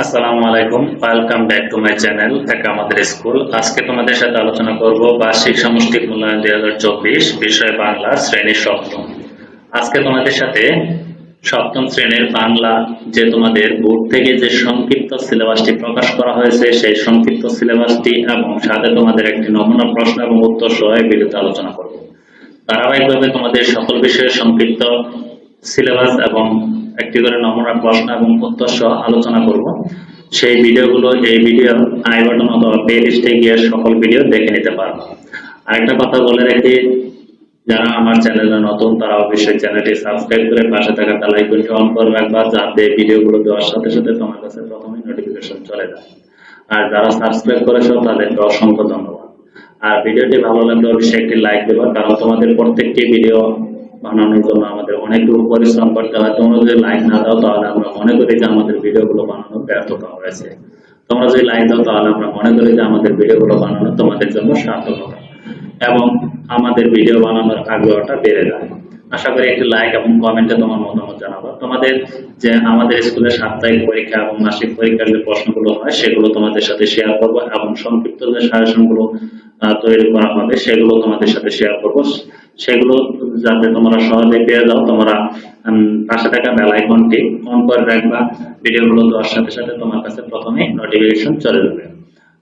আসসালামু আলাইকুম welcome back to my channel থেকে আমাদের স্কুল আজকে তোমাদের সাথে আলোচনা করব বার্ষিক সামষ্টিক মূল্যায়ন দুই হাজার চব্বিশ বিষয় বাংলা শ্রেণির সপ্তম। আজকে তোমাদের সাথে সপ্তম শ্রেণির বাংলা যে তোমাদের বোর্ড থেকে যে সংক্ষিপ্ত সিলেবাসটি প্রকাশ করা হয়েছে, সেই সংক্ষিপ্ত সিলেবাসটি এবং সাথে তোমাদের একটি নমুনা প্রশ্ন এবং উত্তর সহ ভিডিওতে আলোচনা করব। ধারাবাহিকভাবে তোমাদের সকল বিষয়ের সংক্ষিপ্ত সিলেবাস এবং একটি করে নমুনা প্রশ্ন এবং উত্তর সহ আলোচনা করব। সেই ভিডিওগুলো, এই ভিডিও আই বাটন অথবা প্লে লিস্টে গিয়ে সকল ভিডিও দেখে নিতে পারব। আরেকটা কথা বলে রাখি, যারা আমার চ্যানেলে নতুন, তারা অবশ্যই চ্যানেলটি সাবস্ক্রাইব করে পাশে থাকা বেল আইকনটি অন করে রাখবা, যাতে ভিডিওগুলো দেওয়ার সাথে সাথে তোমার কাছে প্রথমেই নোটিফিকেশন চলে যায়। আর যারা সাবস্ক্রাইব করেছ, তাদেরকে অসংখ্য ধন্যবাদ। আর ভিডিওটি ভালো লাগলে অবশ্যই একটি লাইক দেবা, কারণ তোমাদের প্রত্যেকটি ভিডিও বানানোর জন্য আমাদের অনেকটুকু পরিশ্রম করতে হয়। তোমরা যদি লাইক না দাও, তাহলে আমরা মনে করি যে আমাদের ভিডিওগুলো বানানোর ব্যর্থতা হয়েছে। তোমরা যদি লাইক দাও, তাহলে আমরা মনে করি যে আমাদের ভিডিওগুলো বানানো তোমাদের জন্য সার্থকতা। এবং আমাদের ভিডিও বানানোর আগ্রহটা বেড়ে যায়। আশা করি একটি লাইক এবং কমেন্টে তোমার মতামত জানাব। তোমাদের যে আমাদের স্কুলের সাপ্তাহিক পরীক্ষা এবং মাসিক পরীক্ষার যে প্রশ্নগুলো হয়, সেগুলো তোমাদের সাথে শেয়ার করব এবং সংক্ষিপ্ত যে সাজেশনগুলো তৈরি করা হবে, সেগুলো তোমাদের সাথে শেয়ার করব। সেগুলো যাতে তোমরা সহজে পেয়ে যাও, তোমরা পাশে থাকা বেল আইকনটি অন করে রাখবা। ভিডিওগুলো দেওয়ার সাথে সাথে তোমার কাছে প্রথমে নোটিফিকেশন চলে যাবে।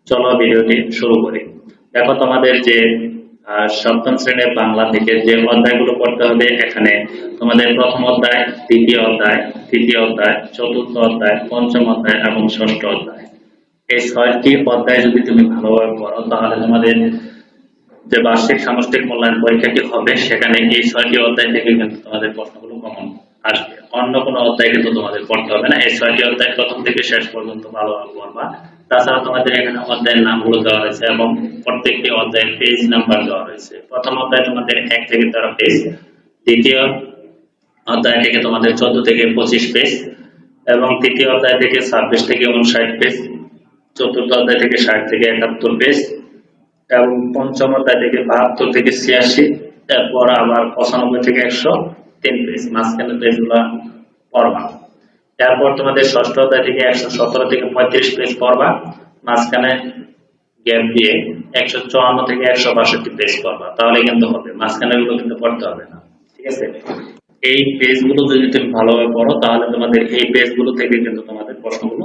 চলো ভিডিওটি শুরু করি। দেখো তোমাদের যে সপ্তম শ্রেণির বাংলা থেকে যে অধ্যায়গুলো পড়তে হবে, এখানে তোমাদের প্রথম অধ্যায়, দ্বিতীয় অধ্যায়, তৃতীয় অধ্যায়, চতুর্থ অধ্যায়, পঞ্চম অধ্যায় এবং ষষ্ঠ অধ্যায়। এই ছয়টি অধ্যায় যদি তুমি ভালোভাবে পড়ো, তাহলে তোমাদের যে বার্ষিক সামষ্টিক মূল্যায়ন পরীক্ষাটি হবে, সেখানে এই ছয়টি অধ্যায় থেকে কিন্তু তোমাদের প্রশ্নগুলো কমন আসবে। অন্য কোনো অধ্যায় কিন্তু তোমাদের পড়তে হবে না। এই ছয়টি অধ্যায় প্রথম থেকে শেষ পর্যন্ত ভালোভাবে পড়বা। তাছাড়া তোমাদের এখানে অধ্যায়ের নামগুলো দেওয়া হয়েছে এবং প্রত্যেকটি অধ্যায়ের পেজ নাম্বার দেওয়া হয়েছে প্রথম অধ্যায় তোমাদের এক থেকে তেরো পেজ দ্বিতীয় অধ্যায় থেকে তোমাদের চোদ্দ থেকে পঁচিশ পেজ এবং তৃতীয় অধ্যায় থেকে ছাব্বিশ থেকে উনষাট পেজ চতুর্থ অধ্যায় থেকে ষাট থেকে একাত্তর পেজ এবং পঞ্চম অধ্যায় থেকে বাহাত্তর থেকে ছিয়াশি, এরপর আবার পঁচানব্বই থেকে একশো তিন পেজ, মাঝখানে পেজগুলো পড়বা। এরপর তোমাদের ষষ্ঠ অধ্যায় থেকে একশো সতেরো থেকে পঁয়ত্রিশ পেজ পড়বা, মাঝখানে গ্যাপ দিয়ে একশো চুয়ান্ন থেকে একশো বাষট্টি পেজ পড়বা। তাহলে কিন্তু হবে মাঝখানে গুলো কিন্তু পড়তে হবে না, ঠিক আছে? এই পেজগুলো যদি তুমি ভালোভাবে পড়ো, তাহলে তোমাদের এই পেজগুলো থেকে কিন্তু তোমাদের প্রশ্নগুলো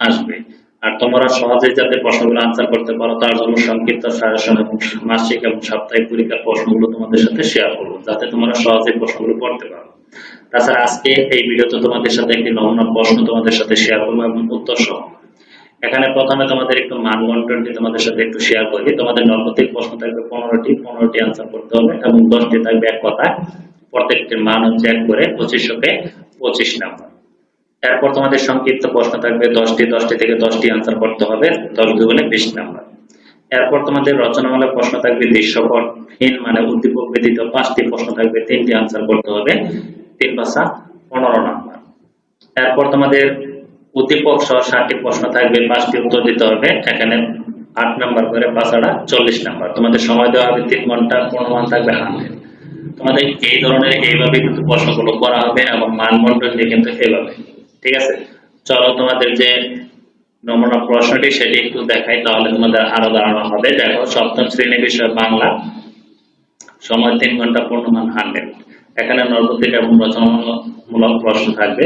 আসবে। আর তোমরা সহজে যাতে প্রশ্নগুলো আনসার করতে পারো, তার জন্য সংক্ষিপ্ত সাজেশন এবং মাসিক এবং সাপ্তাহিক পরীক্ষার প্রশ্নগুলো তোমাদের সাথে শেয়ার করব, যাতে তোমরা সহজে প্রশ্নগুলো পড়তে পারো। তাছাড়া আজকে এই ভিডিওতে তোমাদের সাথে একটি নমুনা প্রশ্ন তোমাদের সাথে শেয়ার করব এবং উত্তর সহ এখানে প্রথমে তোমাদের একটু মান বন্টনটি তোমাদের সাথে একটু শেয়ার করি। তোমাদের নর্মতিক প্রশ্ন থাকবে পনেরোটি পনেরোটি আনসার করতে হবে এবং দশটি থাকবে এক কথা প্রত্যেকটির মান হচ্ছে এক করে পঁচিশশোকে পঁচিশ নাম্বার। এরপর তোমাদের সংক্ষিপ্ত প্রশ্ন থাকবে, দশটি দশটি থেকে দশটি আনসার করতে হবে, দশ দুগুণে বিশ নাম্বার। এরপর তোমাদের রচনামূলক প্রশ্ন থাকবে দৃশ্যপট হীন মানে উদ্দীপক ব্যতীত পাঁচটি প্রশ্ন থাকবে, তিনটি আনসার করতে হবে, তিন পাঁচা পনেরো নাম্বার। এরপর তোমাদের উদ্দীপক সহ ষাটটি প্রশ্ন থাকবে, পাঁচটি উত্তর দিতে হবে, এখানে আট নাম্বার করে পাঁচাড়া চল্লিশ নাম্বার। তোমাদের সময় দেওয়া হবে তিন ঘণ্টা পূর্ণমান থাকবে হান্ড্রেড তোমাদের এই ধরনের এইভাবে কিন্তু প্রশ্নগুলো করা হবে এবং মানমন্ডল দিয়ে কিন্তু এইভাবে ঠিক আছে? চলো তোমাদের যে নমুনা প্রশ্নটি সেটি একটু দেখাই, তাহলে তোমাদের আরও ধারণা হবে। দেখো, সপ্তম শ্রেণি বিষয় বাংলা। সময় তিন ঘণ্টা পূর্ণমান হান্ড্রেড। এখানে নর্মদিক এবং রচনামূলক প্রশ্ন থাকবে।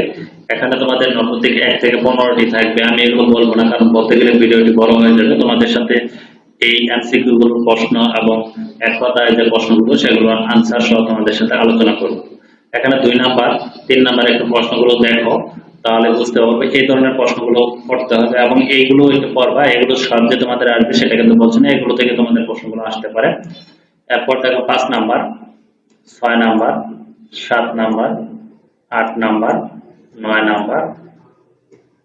এখানে তোমাদের নর্মদিক এক থেকে পনেরোটি থাকবে। আমি এগুলো বলব না, কারণ বলতে গেলে ভিডিওটি বড় হয়ে যাবে। তোমাদের সাথে এই এমসিকিউ গুলোর প্রশ্ন এবং এক কথায় যে প্রশ্নগুলো সেগুলো আনসার সহ তোমাদের সাথে আলোচনা করব। এখানে দুই নাম্বার, তিন নাম্বার একটু প্রশ্নগুলো দেখো। তাহলে বুঝতে পারবে এই ধরনের প্রশ্নগুলো করতে হবে এবং এইগুলো একটু পড়বা এগুলো সব যে তোমাদের আসবে সেটা কিন্তু বলছি না এগুলো থেকে তোমাদের প্রশ্নগুলো আসতে পারে। এরপর দেখো পাঁচ নাম্বার, ছয় নাম্বার, সাত নাম্বার, আট নাম্বার, নয় নাম্বার,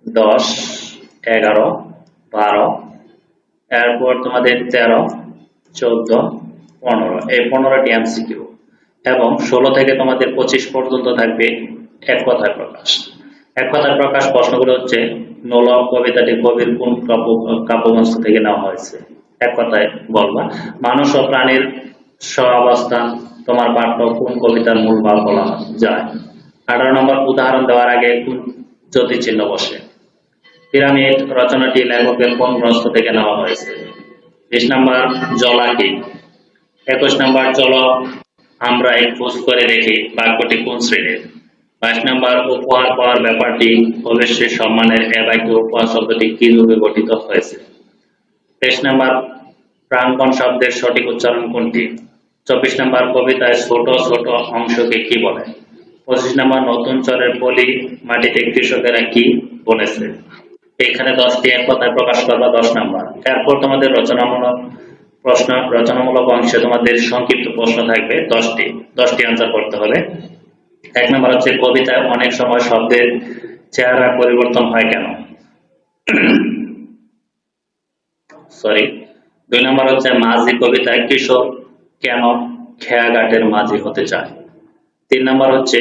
দশ, এগারো, বারো, এরপর তোমাদের তেরো, চোদ্দ, পনেরো। এই পনেরোটি এমসিকিউ। এবং ষোলো থেকে তোমাদের পঁচিশ পর্যন্ত থাকবে এক কথায় প্রকাশ। এক কথায় প্রকাশ প্রশ্নগুলো হচ্ছে নোল কবিতাটি কবির কোন কাব্য কাব্যবস্তু থেকে নেওয়া হয়েছে? এক কথায় বলবা, মানুষ ও প্রাণীর সহাবস্থান তোমার পাঠ্য কোন কবিতার মূল ভাব বলা যায়? আঠারো নম্বর উদাহরণ দেওয়ার আগে কোন জ্যোতি চিহ্ন বসে? পিরামিড রচনাটি লেখকের কোন গ্রন্থ থেকে নেওয়া হয়েছে? বিশ নাম্বার জলাকি একুশ নাম্বার, জল আমরা এই খোঁজ করে দেখি বাক্যটি কোন শ্রেণির? বাইশ নাম্বার উপহার পাওয়ার ব্যাপারটি অবশ্যই সম্মানের এ বাক্যে উপহার শব্দটি কি রূপে গঠিত হয়েছে? তেইশ নাম্বার প্রাঙ্গণ শব্দের সঠিক উচ্চারণ কোনটি? চব্বিশ নাম্বার কবিতায় ছোট ছোট অংশকে কি বলে? পঁচিশ নাম্বার নতুন চরের পলি মাটিতে কৃষকেরা কি বলেছে? এখানে দশটি এক কথায় প্রকাশ করবা দশ নাম্বার এরপর তোমাদের রচনামূলক প্রশ্ন, রচনামূলক অংশে তোমাদের সংক্ষিপ্ত প্রশ্ন থাকবে দশটি। দশটি আনসার করতে হবে এক নম্বর হচ্ছে কবিতায় অনেক সময় শব্দের চেহারা পরিবর্তন হয় কেন? সরি দুই নম্বর হচ্ছে মাঝি কবিতায় কৃষক কেন খেয়াঘাটের মাঝি হতে চায়? তিন নম্বর হচ্ছে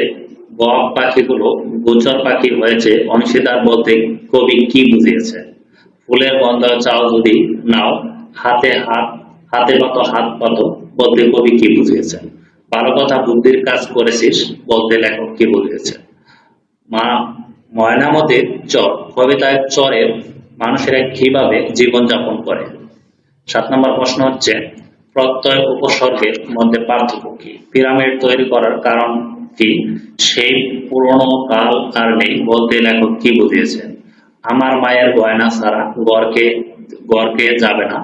বক পাখিগুলো গোচর পাখি হয়েছে, অংশীদার বলতে কবি কি বুঝিয়েছে? ফুলের গন্ধ চাও যদি নাও, হাতে হাত, হাতে মতো হাত মতো বলতে কবি কি বুঝিয়েছেন ভালো কথা বুদ্ধির কাজ করেছিস বলতে লেখক কি বুঝিয়েছে মা ময়নামতির চর, কবিতায় চরের মানুষেরা কীভাবে জীবনযাপন করে? সাত নম্বর প্রশ্ন হচ্ছে, প্রত্যয় উপসর্গের মধ্যে পার্থক্য কি? পিরামিড তৈরি করার কারণ কি? সেই পুরনো কাল আর নেই বলতে লেখক কি বুঝিয়েছেন আমার মায়ের গয়না ছাড়া গড়কে গড়কে যাবে না,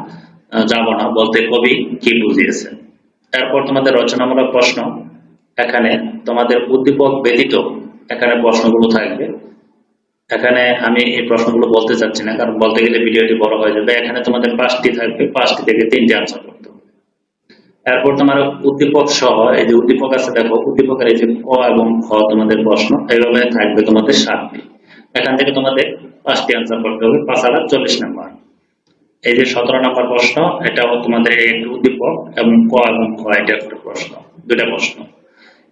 যাব না বলতে কবি কি বুঝিয়েছেন এরপর তোমাদের রচনামূলক প্রশ্ন, এখানে তোমাদের উদ্দীপক ব্যতীত এখানে প্রশ্নগুলো থাকবে। এখানে আমি এই প্রশ্নগুলো বলতে চাচ্ছি না, কারণ বলতে গেলে ভিডিওটি বড় হয়ে যাবে। এখানে তোমাদের পাঁচটি থাকবে, পাঁচটি থেকে তিনটি আনসার করতে হবে। এরপর তোমার উদ্দীপক সহ, এই যে উদ্দীপক আছে, দেখো, উদ্দীপকের এই যে ক এবং খ তোমাদের প্রশ্ন, এইভাবে থাকবে তোমাদের সাতটি। এখান থেকে তোমাদের পাঁচটি আনসার করতে হবে, পাঁচ হাজার চল্লিশ নাম্বার। এই যে সতেরো নম্বর প্রশ্ন এটাও তোমাদের একটি উদ্দীপক এবং ক এবং খ, এটা একটা প্রশ্ন দুটা প্রশ্ন।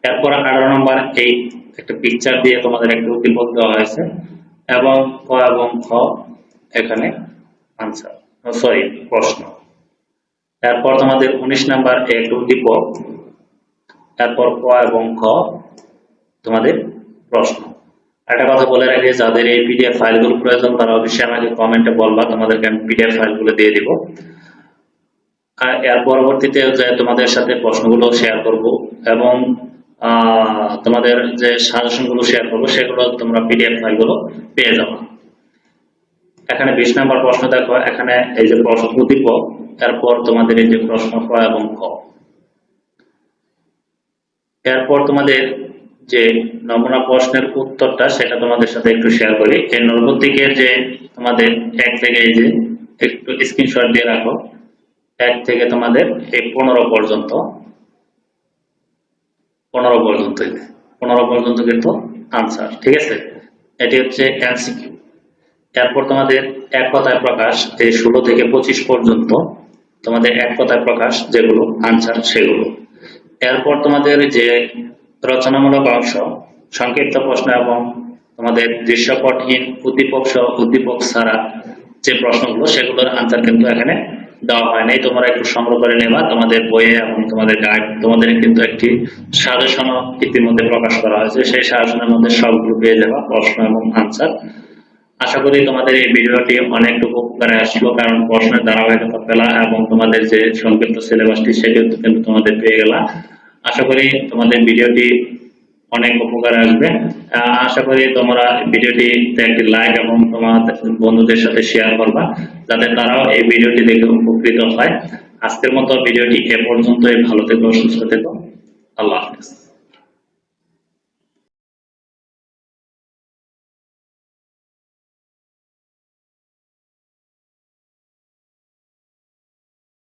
এরপর আঠারো নম্বর এই একটা পিকচার দিয়ে তোমাদের একটা উদ্দীপক দেওয়া হয়েছে এবং ক এবং খ এখানে আনসার সরি প্রশ্ন। এরপর তোমাদের উনিশ নাম্বার একটা উদ্দীপক তারপর ক এবং খ, তোমাদের প্রশ্ন। একটা কথা বলে রাখি, যাদের এই পিডিএফ ফাইলগুলো প্রয়োজন, তারা অবশ্যই আমাকে কমেন্টে বলবা, তোমাদেরকে আমি পিডিএফ ফাইলগুলো দিয়ে দিব। আর এর পরবর্তীতে যে তোমাদের সাথে প্রশ্নগুলো শেয়ার করব এবং তোমাদের যে সাজেশনগুলো শেয়ার করব, সেগুলো তোমরা পিডিএফ ফাইলগুলো পেয়ে যাবে। এখানে বিশ নাম্বার প্রশ্ন দেখো, এখানে এই যে প্রশ্ন উদ্দীপক এরপর তোমাদের এই যে প্রশ্ন ক এবং ক। এরপর তোমাদের যে নমুনা প্রশ্নের উত্তরটা সেটা তোমাদের সাথে একটু শেয়ার করি। এই নলবর দিকে যে তোমাদের এক থেকে এই যে একটু স্ক্রিনশট দিয়ে রাখো, এক থেকে তোমাদের এই পনেরো পর্যন্ত পনেরো পর্যন্ত পনেরো পর্যন্ত কিন্তু আনসার ঠিক আছে? এটি হচ্ছে এমসিকিউ এরপর তোমাদের এক কথায় প্রকাশ এই ষোলো থেকে পঁচিশ পর্যন্ত তোমাদের এক কথায় প্রকাশ যেগুলো আনসার সেগুলো। এরপর তোমাদের যে রচনামূলক অংশ, সংক্ষিপ্ত প্রশ্ন এবং তোমাদের দৃশ্যপটহীন উদ্দীপক সহ উদ্দীপক ছাড়া যে প্রশ্নগুলো, সেগুলোর আনসার কিন্তু এখানে দেওয়া হয় নাই। তোমরা একটু সংগ্রহ করে নেবা। তোমাদের বইয়ে এবং তোমাদের গাইড তোমাদের কিন্তু একটি সাজেশন ইতিমধ্যে প্রকাশ করা হয়েছে। সেই সাজেশনের মধ্যে সবগুলো পেয়ে যাবা, প্রশ্ন এবং আনসার আশা করি তোমাদের এই ভিডিওটি অনেকটুকু উপকারে আসলো, কারণ প্রশ্নের ধারাবাহিকতা পেলা এবং তোমাদের যে সংক্ষিপ্ত সিলেবাসটি সেটিও কিন্তু তোমাদের পেয়ে গেলা। আশা করি তোমাদের ভিডিওটি অনেক উপকার আসবে। আশা করি তোমরা ভিডিওটি একটি লাইক এবং তোমার বন্ধুদের সাথে শেয়ার করবা, যাতে তারাও এই ভিডিওটি দেখে উপকৃত হয়। আজকের মতো ভিডিওটি এ পর্যন্তই। ভালো থেকো, সুস্থ থেকো। আল্লাহ হাফিজ।